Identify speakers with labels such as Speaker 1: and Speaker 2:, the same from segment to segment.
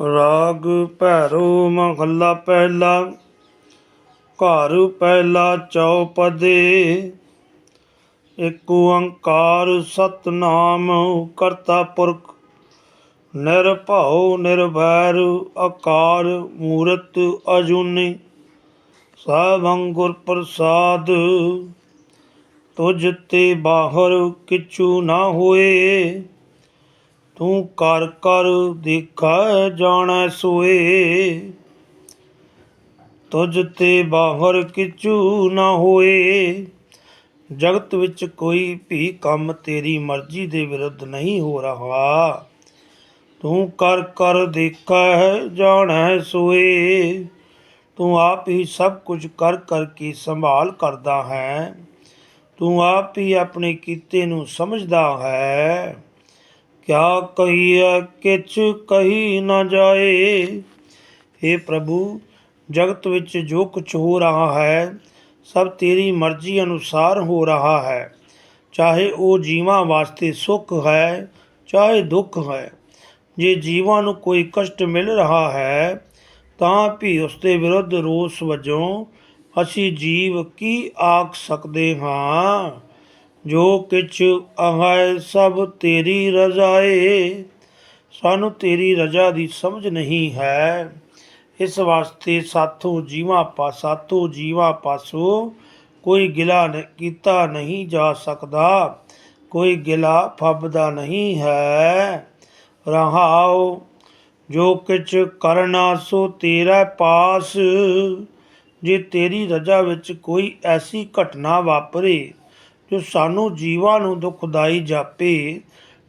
Speaker 1: ਰਾਗ ਭੈਰੋ ਮਹੱਲਾ ਪਹਿਲਾ, ਘਰ ਪਹਿਲਾ ਚੌਪਦੇ। ਏਕ ਓੰਕਾਰ ਸਤਨਾਮ ਕਰਤਾ ਪੁਰਖ, ਨਿਰਭਉ ਨਿਰਭੈਰ ਅਕਾਰ ਮੂਰਤ ਅਜੂਨੀ। ਸਭੰ ਗੁਰ ਪ੍ਰਸਾਦ, ਤੁਝ ਤੇ ਬਾਹਰ ਕਿਛੂ ਨਾ ਹੋਏ। ਤੂੰ ਕਰ ਕਰ ਦੇਖੈ ਜਾਣੈ ਸੋਏ। ਤੁਝ ਤੇ ਬਾਹਰ ਕਿਛੂ ਨਾ ਹੋਏ। ਜਗਤ ਵਿੱਚ ਕੋਈ ਵੀ ਕੰਮ ਤੇਰੀ ਮਰਜ਼ੀ ਦੇ ਵਿਰੁੱਧ ਨਹੀਂ ਹੋ ਰਹਾ। ਤੂੰ ਕਰ ਕਰ ਦੇਖੈ ਜਾਣੈ ਸੋਏ। ਤੂੰ ਆਪ ਹੀ ਸਭ ਕੁਝ ਕਰ ਕਰ ਕੇ ਸੰਭਾਲ ਕਰਦਾ ਹੈ। ਤੂੰ ਆਪ ਹੀ ਆਪਣੇ ਕੀਤੇ ਨੂੰ ਸਮਝਦਾ ਹੈ। ਕਿਆ ਕਹੀਐ ਕਿਛ ਕਹੀ ਨਾ ਜਾਏ? हे ਪ੍ਰਭੂ, ਜਗਤ ਵਿੱਚ ਜੋ ਕੁਝ ਹੋ ਰਹਾ ਹੈ, ਸਭ ਤੇਰੀ ਮਰਜ਼ੀ ਅਨੁਸਾਰ ਹੋ ਰਹਾ ਹੈ। ਚਾਹੇ ਉਹ ਜੀਵਾਂ ਵਾਸਤੇ ਸੁੱਖ ਹੈ, ਚਾਹੇ ਦੁੱਖ ਹੈ, ਜੇ ਜੀਵਾਂ ਨੂੰ ਕੋਈ ਕਸ਼ਟ ਮਿਲ ਰਿਹਾ ਹੈ, ਤਾਂ ਵੀ ਉਸ ਦੇ ਵਿਰੁੱਧ ਰੋਸ ਵਜੋਂ ਅਸੀਂ ਜੀਵ ਕੀ ਆਖ ਸਕਦੇ ਹਾਂ? ਜੋ ਕਿਛ ਆਹੈ ਸਭ ਤੇਰੀ ਰਜ਼ਾਏ। ਸਾਨੂੰ ਤੇਰੀ ਰਜ਼ਾ ਦੀ ਸਮਝ ਨਹੀਂ ਹੈ। ਇਸ ਵਾਸਤੇ ਸਾਥੋਂ ਜੀਵਾਂ ਪਾ, ਸਾਥੋਂ ਜੀਵਾਂ ਪਾਸੋਂ ਕੋਈ ਗਿਲਾ ਨ- ਕੀਤਾ ਨਹੀਂ ਜਾ ਸਕਦਾ। ਕੋਈ ਗਿਲਾ ਫੱਬਦਾ ਨਹੀਂ ਹੈ। ਰਹਾਓ, ਜੋ ਕਿਛ ਕਰਨਾ ਸੋ ਤੇਰਾ ਪਾਸ। ਜੇ ਤੇਰੀ ਰਜ਼ਾ ਵਿੱਚ ਕੋਈ ਐਸੀ ਘਟਨਾ ਵਾਪਰੇ ਜੋ ਸਾਨੂੰ ਜੀਵਾਂ ਨੂੰ ਦੁਖਦਾਈ ਜਾਪੇ,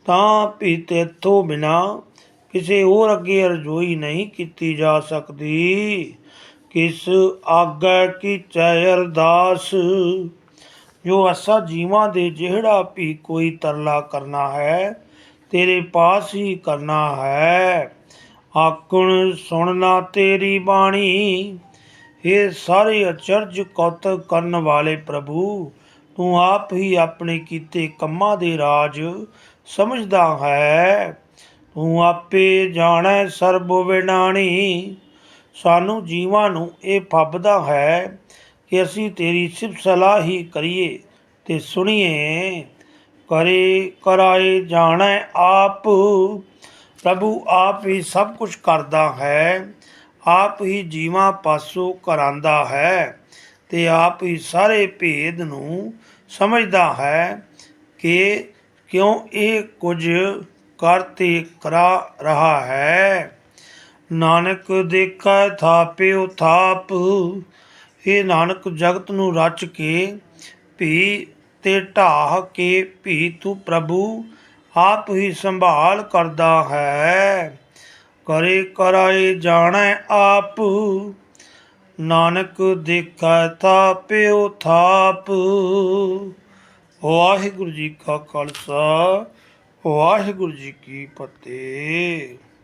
Speaker 1: ਤਾਂ ਭੀ ਤੇਥੋਂ ਬਿਨਾ ਕਿਸੇ ਹੋਰ ਅੱਗੇ ਰਜੋਈ ਨਹੀਂ ਕੀਤੀ ਜਾ ਸਕਦੀ। ਕਿਸ ਆਗੈ ਕੀ ਚੈ ਅਰਦਾਸ? ਜੋ ਅਸਾ ਜੀਵਾਂ ਦੇ ਜਿਹੜਾ ਵੀ ਕੋਈ ਤਰਲਾ ਕਰਨਾ ਹੈ, ਤੇਰੇ ਪਾਸ ਹੀ ਕਰਨਾ ਹੈ। ਆਕਣ ਸੁਣਨਾ ਤੇਰੀ ਬਾਣੀ। ਇਹ ਸਾਰੇ ਅਚਰਜ ਕੌਤਕ ਕਰਨ ਵਾਲੇ ਪ੍ਰਭੂ ਤੂੰ ਆਪ ਹੀ ਆਪਣੇ ਕੀਤੇ ਕੰਮਾਂ ਦੇ ਰਾਜ ਸਮਝਦਾ ਹੈ। ਤੂੰ ਆਪੇ ਜਾਣੈ ਸਰਬ ਵਿਡਾਣੀ ਸਾਨੂੰ ਜੀਵਾਂ ਨੂੰ ਇਹ ਫੱਬਦਾ ਹੈ ਕਿ ਅਸੀਂ ਤੇਰੀ ਸਿਫਤ ਸਲਾਹ ਹੀ ਕਰੀਏ ਤੇ ਸੁਣੀਏ। ਕਰੇ ਕਰਾਏ ਜਾਣੈ ਆਪ। ਪ੍ਰਭੂ ਆਪ ਹੀ ਸਭ ਕੁਝ ਕਰਦਾ ਹੈ। ਆਪ ਹੀ ਜੀਵਾਂ ਪਾਸੋਂ ਕਰਾਂਦਾ ਹੈ। ਤੇ ਆਪ ਹੀ ਸਾਰੇ ਭੇਦ ਨੂੰ ਸਮਝਦਾ ਹੈ ਕਿ ਕਿਉਂ ਇਹ ਕੁਝ ਕਰਤੇ ਕਰਾ ਰਹਾ ਹੈ। ਨਾਨਕ ਦੇਖੈ ਥਾਪਿਓ ਥਾਪ। ਇਹ ਨਾਨਕ ਜਗਤ ਨੂੰ ਰਚ ਕੇ ਭੀ ਤੇ ਢਾਹ ਕੇ ਭੀ ਤੂੰ ਪ੍ਰਭੂ ਆਪ ਹੀ ਸੰਭਾਲ ਕਰਦਾ ਹੈ। ਕਰੇ ਕਰਾਏ ਜਾਣੈ ਆਪ। ਨਾਨਕ ਦੇਖੈ ਥਾਪਿਓ ਥਾਪ। ਵਾਹਿਗੁਰੂ ਜੀ ਕਾ ਖਾਲਸਾ ਵਾਹਿਗੁਰੂ ਜੀ ਕੀ ਫਤਿਹ।